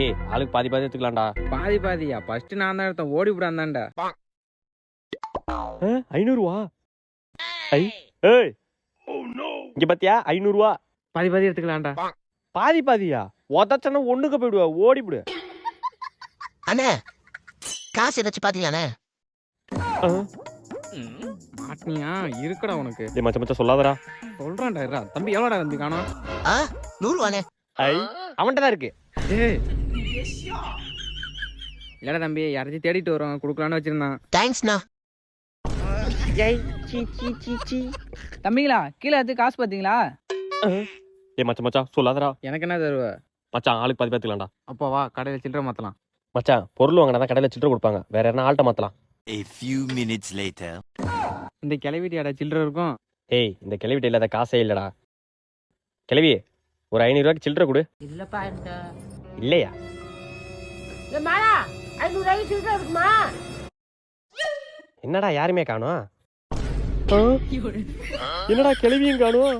ஏய் ஆளுக்கு பாதி பாதி எடுத்துக்கலாம்டா. பாதி பாதியா? ஃபர்ஸ்ட் நான் தான் எடுத்தேன் ஓடி விட அந்தாண்டா ஐநூறுவா? ஐ ஏய். இங்க பாத்தியா? ஐநூறுவா. பாதி பாதி எடுத்துக்கலாம்டா. பாதி பாதியா? உதச்சனா ஒண்ணுக்கு போயிடுவா ஓடிவிடு அண்ணே காசு ஏதாச்சும் பாத்தீங்களாண்ணே மாட்டினியா இருக்குடா உனக்கு. ஏய் மச்ச மச்ச சொல்லாதடா. சொல்றான்டா. தம்பி எவ்வளோடா தம்பி காணோம்? ஆ நூறுவாண்ணே. ஐ அவன்கிட்ட தான் இருக்கு. ஏய் இல்லடா தம்பி யாராச்சும் தேடிட்டு வரோம் கொடுக்கலான்னு வச்சிருந்தான். தேங்க்ஸ்ண்ணா. ஏய் சீ சீ சீ சீ. தம்பிங்களா கீழே எடுத்து காசு பார்த்தீங்களா ஏய் மச்ச மச்சா சொல்லாதடா. எனக்கு என்ன தருவ? மச்சான் ஆளுக்கு பாதி எடுத்துக்கலாம்டா அப்பா வா கடையில் சில்லறை மாத்தலாம். மச்சான் பொருள் வாங்கினா தான் கடையில சில்லறை கொடுப்பாங்க. வேற என்ன ஆள்கிட்ட மாத்தலாம். A few minutes later. இந்த கிளவிட்டியாடா சில்லறை இருக்கும்? ஏய் இந்த கிளவிட்ட இல்லாத காசே இல்லடா. கிளவி ஒரு ஐநூறுரூவாய்க்கு சில்லறை கொடு. இல்லப்பா என்கிட்ட. இல்லையா? ஏ மாலா ஐநூறு ரூபாய்க்கு சில்லறை இருக்குமா? என்னடா யாருமே காணோம்? என்னடா கிளவியும் காணோம்?